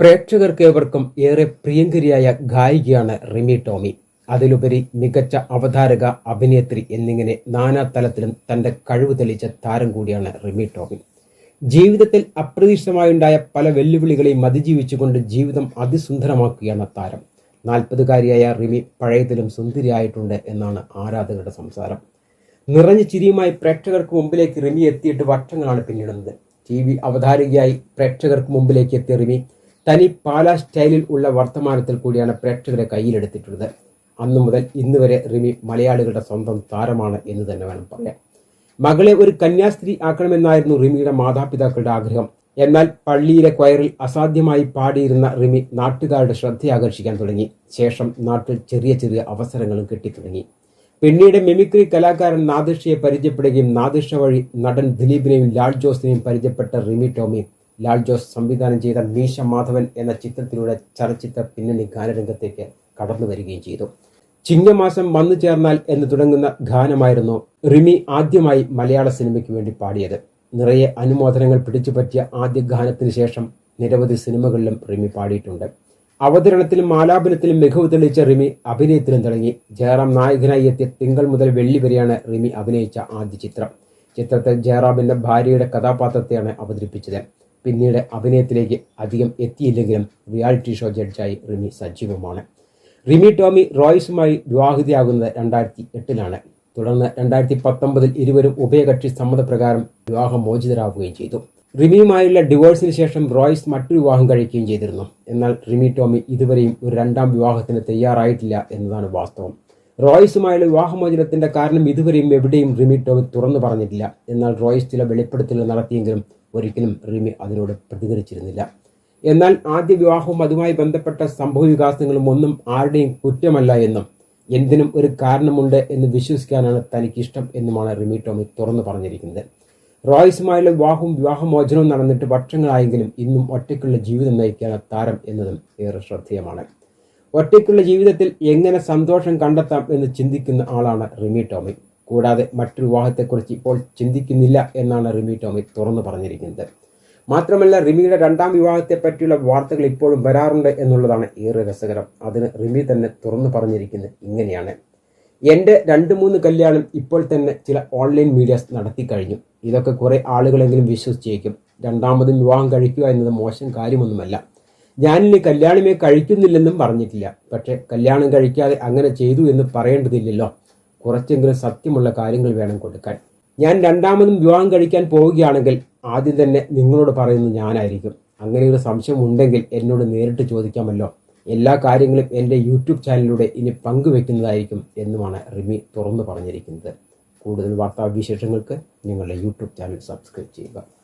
പ്രേക്ഷകർക്ക് ഏവർക്കും ഏറെ പ്രിയങ്കരിയായ ഗായികയാണ് റിമി ടോമി. അതിലുപരി മികച്ച അവതാരക അഭിനേത്രി എന്നിങ്ങനെ നാനാ തലത്തിലും തന്റെ കഴിവ് തെളിയിച്ച താരം കൂടിയാണ് റിമി ടോമി. ജീവിതത്തിൽ അപ്രതീക്ഷിതമായുണ്ടായ പല വെല്ലുവിളികളെയും അതിജീവിച്ചുകൊണ്ട് ജീവിതം അതിസുന്ദരമാക്കുകയാണ് താരം. നാൽപ്പതുകാരിയായ റിമി പഴയതിലും സുന്ദരിയായിട്ടുണ്ട് എന്നാണ് ആരാധകരുടെ സംസാരം. നിറഞ്ഞ ചിരിയുമായി പ്രേക്ഷകർക്ക് മുമ്പിലേക്ക് റിമി എത്തിയിട്ട് വർഷങ്ങളാണ് പിന്നിടുന്നത്. ടി വി അവതാരികയായി പ്രേക്ഷകർക്ക് മുമ്പിലേക്ക് എത്തിയ റിമി തനി പാല സ്റ്റൈലിൽ ഉള്ള വർത്തമാനത്തിൽ കൂടിയാണ് പ്രേക്ഷകരെ കയ്യിലെടുത്തിട്ടുള്ളത്. അന്നു മുതൽ ഇന്ന് വരെ റിമി മലയാളികളുടെ സ്വന്തം താരമാണ് എന്ന് തന്നെ വേണം പറയാം മകളെ ഒരു കന്യാസ്ത്രീ ആക്കണമെന്നായിരുന്നു റിമിയുടെ മാതാപിതാക്കളുടെ ആഗ്രഹം. എന്നാൽ പള്ളിയിലെ ക്വയറിൽ അസാധ്യമായി പാടിയിരുന്ന റിമി നാട്ടുകാരുടെ ശ്രദ്ധയാകർഷിക്കാൻ തുടങ്ങി. ശേഷം നാട്ടിൽ ചെറിയ ചെറിയ അവസരങ്ങളും കിട്ടിത്തുടങ്ങി പിന്നീട് മിമിക്രി കലാകാരൻ നാദിഷയെ പരിചയപ്പെടുകയും നാദിഷ വഴി നടൻ ദിലീപിനെയും ലാൽ ജോസിനെയും പരിചയപ്പെട്ട റിമി ടോമി ലാൽ ജോസ് സംവിധാനം ചെയ്ത മീശ മാധവൻ എന്ന ചിത്രത്തിലൂടെ ചലച്ചിത്ര പിന്നണി ഗാനരംഗത്തേക്ക് കടന്നു വരികയും ചെയ്തു. ചിങ്ങമാസം വന്നു ചേർന്നാൽ എന്ന് തുടങ്ങുന്ന ഗാനമായിരുന്നു റിമി ആദ്യമായി മലയാള സിനിമയ്ക്ക് വേണ്ടി പാടിയത്. നിറയെ അനുമോദനങ്ങൾ പിടിച്ചുപറ്റിയ ആദ്യ ഗാനത്തിന് ശേഷം നിരവധി സിനിമകളിലും റിമി പാടിയിട്ടുണ്ട്. അവതരണത്തിലും ആലാപനത്തിലും മികവ് തെളിയിച്ച റിമി അഭിനയത്തിലും തുടങ്ങി ജയറാം നായകനായി എത്തിയ തിങ്കൾ മുതൽ വെള്ളി വരെയാണ് റിമി അഭിനയിച്ച ആദ്യ ചിത്രം. ചിത്രത്തിൽ ജയറാമിന്റെ ഭാര്യയുടെ കഥാപാത്രത്തെയാണ് അവതരിപ്പിച്ചത്. പിന്നീട് അഭിനയത്തിലേക്ക് അധികം എത്തിയില്ലെങ്കിലും റിയാലിറ്റി ഷോ ജഡ്ജായി റിമി സജീവമാണ്. റിമി ടോമി റോയ്സുമായി വിവാഹിതയാകുന്നത് രണ്ടായിരത്തി എട്ടിലാണ് തുടർന്ന് രണ്ടായിരത്തി പത്തൊമ്പതിൽ ഇരുവരും ഉഭയകക്ഷി സമ്മതപ്രകാരം വിവാഹമോചിതരാകുകയും ചെയ്തു. റിമിയുമായുള്ള ഡിവോഴ്സിന് ശേഷം റോയ്സ് മറ്റൊരു വിവാഹം കഴിക്കുകയും ചെയ്തിരുന്നു. എന്നാൽ റിമി ടോമി ഇതുവരെയും ഒരു രണ്ടാം വിവാഹത്തിന് തയ്യാറായിട്ടില്ല എന്നതാണ് വാസ്തവം. റോയ്സുമായുള്ള വിവാഹമോചനത്തിന്റെ കാരണം ഇതുവരെയും എവിടെയും റിമി ടോമി തുറന്നു പറഞ്ഞിട്ടില്ല. എന്നാൽ റോയ്സ് ചില വെളിപ്പെടുത്തലുകൾ നടത്തിയെങ്കിലും ഒരിക്കലും റിമി അതിനോട് പ്രതികരിച്ചിരുന്നില്ല. എന്നാൽ ആദ്യ വിവാഹവും അതുമായി ബന്ധപ്പെട്ട സംഭവ വികാസങ്ങളും ഒന്നും ആരുടെയും കുറ്റമല്ല എന്നും എന്തിനും ഒരു കാരണമുണ്ട് എന്ന് വിശ്വസിക്കാനാണ് തനിക്കിഷ്ടം എന്നുമാണ് റിമി ടോമി തുറന്നു പറഞ്ഞിരിക്കുന്നത്. റോയ്സുമായുള്ള വിവാഹവും വിവാഹമോചനവും നടന്നിട്ട് വർഷങ്ങളായെങ്കിലും ഇന്നും ഒറ്റയ്ക്കുള്ള ജീവിതം നയിക്കുകയാണ് താരം എന്നതും ഏറെ ശ്രദ്ധേയമാണ്. ഒറ്റയ്ക്കുള്ള ജീവിതത്തിൽ എങ്ങനെ സന്തോഷം കണ്ടെത്താം എന്ന് ചിന്തിക്കുന്ന ആളാണ് റിമി ടോമി. കൂടാതെ മറ്റൊരു വിവാഹത്തെക്കുറിച്ച് ഇപ്പോൾ ചിന്തിക്കുന്നില്ല എന്നാണ് റിമി ടോമി തുറന്നു പറഞ്ഞിരിക്കുന്നത്. മാത്രമല്ല റിമിയുടെ രണ്ടാം വിവാഹത്തെ പറ്റിയുള്ള വാർത്തകൾ ഇപ്പോഴും വരാറുണ്ട് എന്നുള്ളതാണ് ഏറെ രസകരം. അതിന് റിമി തന്നെ തുറന്നു പറഞ്ഞിരിക്കുന്നത് ഇങ്ങനെയാണ്. എന്റെ രണ്ട് മൂന്ന് കല്യാണം ഇപ്പോൾ തന്നെ ചില ഓൺലൈൻ മീഡിയാസ് നടത്തി കഴിഞ്ഞു. ഇതൊക്കെ കുറേ ആളുകളെങ്കിലും വിശ്വസിച്ചേക്കും. രണ്ടാമതും വിവാഹം കഴിക്കുക എന്നത് മോശം കാര്യമൊന്നുമല്ല. ഞാനിനി കല്യാണമേ കഴിക്കുന്നില്ലെന്നും പറഞ്ഞിട്ടില്ല. പക്ഷേ കല്യാണം കഴിക്കാതെ അങ്ങനെ ചെയ്തു എന്ന് പറയേണ്ടതില്ലല്ലോ. കുറച്ചെങ്കിലും സത്യമുള്ള കാര്യങ്ങൾ വേണം കൊടുക്കാൻ. ഞാൻ രണ്ടാമതും വിവാഹം കഴിക്കാൻ പോവുകയാണെങ്കിൽ ആദ്യം തന്നെ നിങ്ങളോട് പറയുന്നത് ഞാനായിരിക്കും. അങ്ങനെ ഒരു സംശയം ഉണ്ടെങ്കിൽ എന്നോട് നേരിട്ട് ചോദിക്കാമല്ലോ. എല്ലാ കാര്യങ്ങളും എന്റെ യൂട്യൂബ് ചാനലിലൂടെ ഇനി പങ്കുവെക്കുന്നതായിരിക്കും എന്നുമാണ് റിമി തുറന്നു പറഞ്ഞിരിക്കുന്നത്. കൂടുതൽ വാർത്താവിശേഷങ്ങൾക്ക് നിങ്ങളുടെ യൂട്യൂബ് ചാനൽ സബ്സ്ക്രൈബ് ചെയ്യുക.